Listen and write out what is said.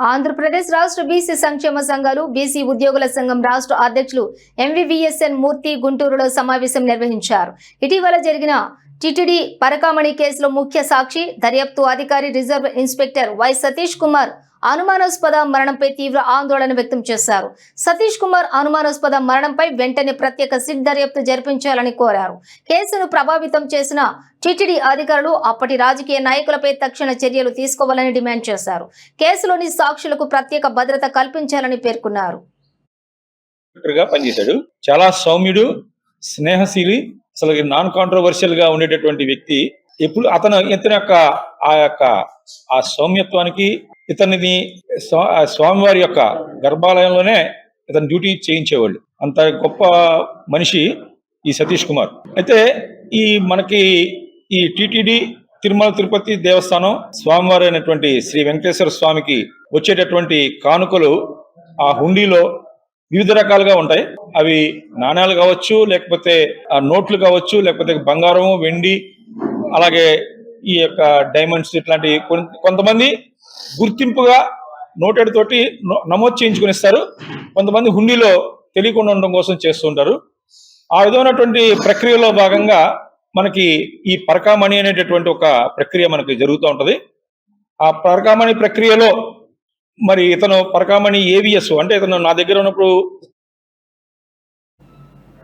ఆంధ్రప్రదేశ్ రాష్ట్ర బీసీ సంక్షేమ సంఘాలు బీసీ ఉద్యోగుల సంఘం రాష్ట్ర అధ్యక్షులు ఎంవివిఎస్ఎన్ మూర్తి గుంటూరులో సమావేశం నిర్వహించారు. ఇటీవల జరిగిన టిటిడి పరకామణి కేసులో ముఖ్య సాక్షి దర్యాప్తు అధికారి reserve inspector Y Satish Kumar అనుమానాస్పద మరణంపై తీవ్ర ఆందోళన వ్యక్తం చేశారు. సతీష్ కుమార్ అనుమానాస్పద మరణంపై వెంటనే ప్రత్యేక సిట్ దర్యాప్తు జరిపించాలని కోరారు. కేసును ప్రభావితం చేసిన టిటిడి అధికారులు అప్పటి రాజకీయ నాయకులపై తక్షణ చర్యలు తీసుకోవాలని డిమాండ్ చేశారు. కేసులోని సాక్షులకు ప్రత్యేక భద్రత కల్పించాలని పేర్కొన్నారు. చాలా సౌమ్యుడు స్నేహశీలి అసలు నాన్ కాంట్రవర్షియల్గా ఉండేటటువంటి వ్యక్తి ఎప్పుడు అతను ఇతని యొక్క ఆ యొక్క ఆ సౌమ్యత్వానికి ఇతనిని ఆ స్వామివారి యొక్క గర్భాలయంలోనే ఇతను డ్యూటీ చేయించేవాళ్ళు. అంత గొప్ప మనిషి ఈ సతీష్ కుమార్. అయితే ఈ మనకి ఈ టిటిడి తిరుమల తిరుపతి దేవస్థానం స్వామివారు అయినటువంటి శ్రీ వెంకటేశ్వర స్వామికి వచ్చేటటువంటి కానుకలు ఆ హుండీలో వివిధ రకాలుగా ఉంటాయి. అవి నాణ్యాలు కావచ్చు లేకపోతే ఆ నోట్లు కావచ్చు లేకపోతే బంగారం వెండి అలాగే ఈ యొక్క డైమండ్స్ ఇట్లాంటి కొంతమంది గుర్తింపుగా నోటెడ్ తోటి నో- నమోదు చేయించుకునిస్తారు. కొంతమంది హుండీలో తెలియకుండా ఉండడం కోసం చేస్తూ ఉంటారు. ఆ విధమైనటువంటి ప్రక్రియలో భాగంగా మనకి ఈ పరకామణి అనేటటువంటి ఒక ప్రక్రియ మనకి జరుగుతూ ఉంటుంది. ఆ పరకామణి ప్రక్రియలో మరి ఇతను పరకామణి ఏవిఎస్ అంటే ఇతను నా దగ్గర ఉన్నప్పుడు